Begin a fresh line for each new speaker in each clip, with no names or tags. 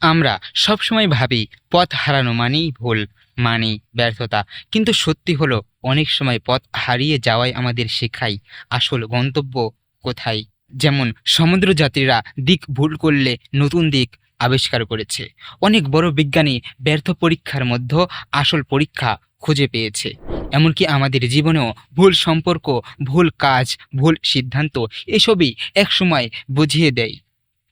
আমরা সবসময় ভাবি, পথ হারানো মানেই ভুল, মানেই ব্যর্থতা। কিন্তু সত্যি হলো, অনেক সময় পথ হারিয়ে যাওয়াই আমাদের শেখাই আসল গন্তব্য কোথায়। যেমন সমুদ্রযাত্রীরা দিক ভুল করলে নতুন দিক আবিষ্কার করেছে। অনেক বড় বিজ্ঞানী ব্যর্থ পরীক্ষার মধ্যে আসল পরীক্ষা খুঁজে পেয়েছে। এমনকি আমাদের জীবনেও ভুল সম্পর্ক, ভুল কাজ, ভুল সিদ্ধান্ত এসবই একসময় বুঝিয়ে দেয়।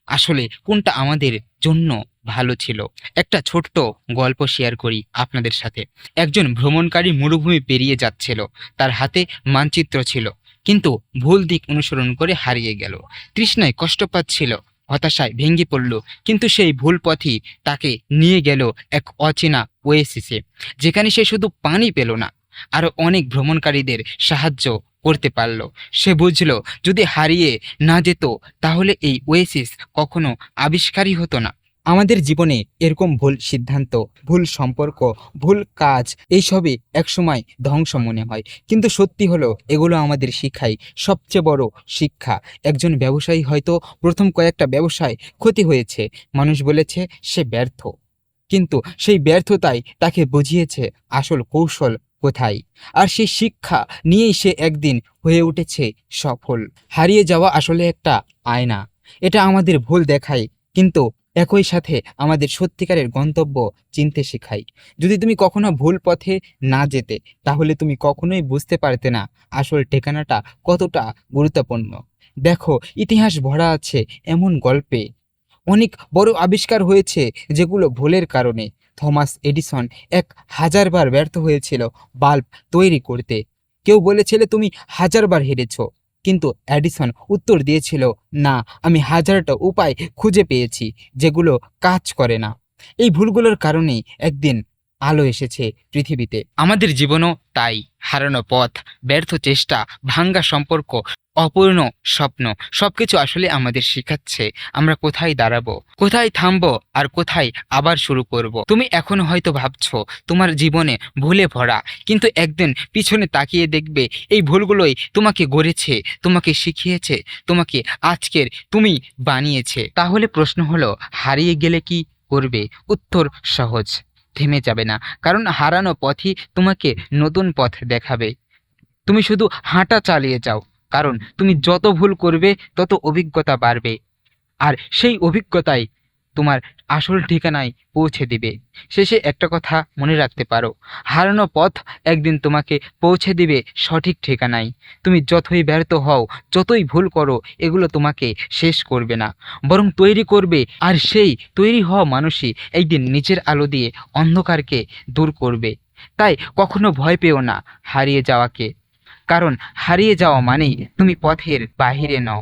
আসলে কোনটা আমাদের জন্য ভালো ছিল। একটা ছোট্ট গল্প শেয়ার করি আপনাদের সাথে। একজন ভ্রমণকারী মরুভূমি পেরিয়ে যাচ্ছিল। তার হাতে মানচিত্র ছিল। কিন্তু ভুল দিক অনুসরণ করে হারিয়ে গেল। তৃষ্ণায় কষ্ট পাচ্ছিল, হতাশায় ভেঙে পড়ল। কিন্তু সেই ভুল পথই তাকে নিয়ে গেল এক অচেনা ওয়েসিসে যেখানে সে শুধু পানি পেল না, আরও অনেক ভ্রমণকারীদের সাহায্য করতে পারল। সে বুঝল, যদি হারিয়ে না যেত, তাহলে এই ওয়েসিস কখনো আবিষ্কারই হতো না। আমাদের জীবনে এরকম ভুল সিদ্ধান্ত, ভুল সম্পর্ক, ভুল কাজ, এইসবই একসময় ধ্বংস মনে হয়। কিন্তু সত্যি হলো, এগুলো আমাদের শিখায় সবচেয়ে বড় শিক্ষা। একজন ব্যবসায়ী হয়তো প্রথম কয়েকটা ব্যবসায় ক্ষতি হয়েছে, মানুষ বলেছে সে ব্যর্থ। কিন্তু সেই ব্যর্থতাই তাকে বুঝিয়েছে আসল কৌশল কোথায়। আর সেই শিক্ষা নিয়েই সে একদিন হয়ে উঠেছে সফল। হারিয়ে যাওয়া আসলে একটা আয়না। এটা আমাদের ভুল দেখায়, কিন্তু একই সাথে আমাদের সত্যিকারের গন্তব্য চিনতে শেখায় যদি তুমি কখনো ভুল পথে না যেতে, তাহলে তুমি কখনোই বুঝতে পারতে না আসল ঠিকানাটা কতটা গুরুত্বপূর্ণ। দেখো, ইতিহাস ভরা আছে এমন গল্পে। অনেক বড় আবিষ্কার হয়েছে যেগুলো ভুলের কারণে। থমাস এডিসন এক হাজারবার ব্যর্থ হয়েছিল বাল্ব তৈরি করতে। কেউ বলেছিল, তুমি হাজারবার হেরেছো। কিন্তু অ্যাডিসন উত্তর দিয়েছিল, না, আমি হাজারটা উপায় খুঁজে পেয়েছি যেগুলো কাজ করে না। এই ভুলগুলোর কারণেই একদিন আলো এসেছে পৃথিবীতে। আমাদের জীবনও তাই, হারানো পথ, ব্যর্থ চেষ্টা, ভাঙ্গা সম্পর্ক অপূর্ণ স্বপ্ন। সবকিছু আসলে আমাদের শেখাচ্ছে। আমরা কোথায় দাঁড়াবো? কোথায় থামবো? আর কোথায় আবার শুরু করব। তুমি এখন হয়তো ভাবছ, তোমার জীবনে ভুলে ভরা। কিন্তু একদিন পিছনে তাকিয়ে দেখবে, এই ভুলগুলোই তোমাকে গড়েছে, তোমাকে শিখিয়েছে, তোমাকে আজকের তুমি বানিয়েছে। তাহলে প্রশ্ন হলো, হারিয়ে গেলে কি করবে? উত্তর সহজ। থেমে যাবে না। কারণ হারানো পথই তোমাকে নতুন পথ দেখাবে। তুমি শুধু হাঁটা চালিয়ে যাও। কারণ তুমি যত ভুল করবে, তত অভিজ্ঞতা বাড়বে। আর সেই অভিজ্ঞতাই তোমার আসল ঠিকানায় পৌঁছে দিবে। শেষে একটা কথা মনে রাখতে পারো, হারানো পথ একদিন তোমাকে পৌঁছে দিবে সঠিক ঠিকানায়। তুমি যতই ব্যর্থ হও, যতই ভুল করো, এগুলো তোমাকে শেষ করবে না। বরং তৈরি করবে, আর সেই তৈরি হওয়া মানুষই একদিন নিজের আলো দিয়ে অন্ধকারকে দূর করবে। তাই কখনো ভয় পেও না হারিয়ে যাওয়াকে। কারণ হারিয়ে যাওয়া মানেই তুমি পথের বাহিরে নও।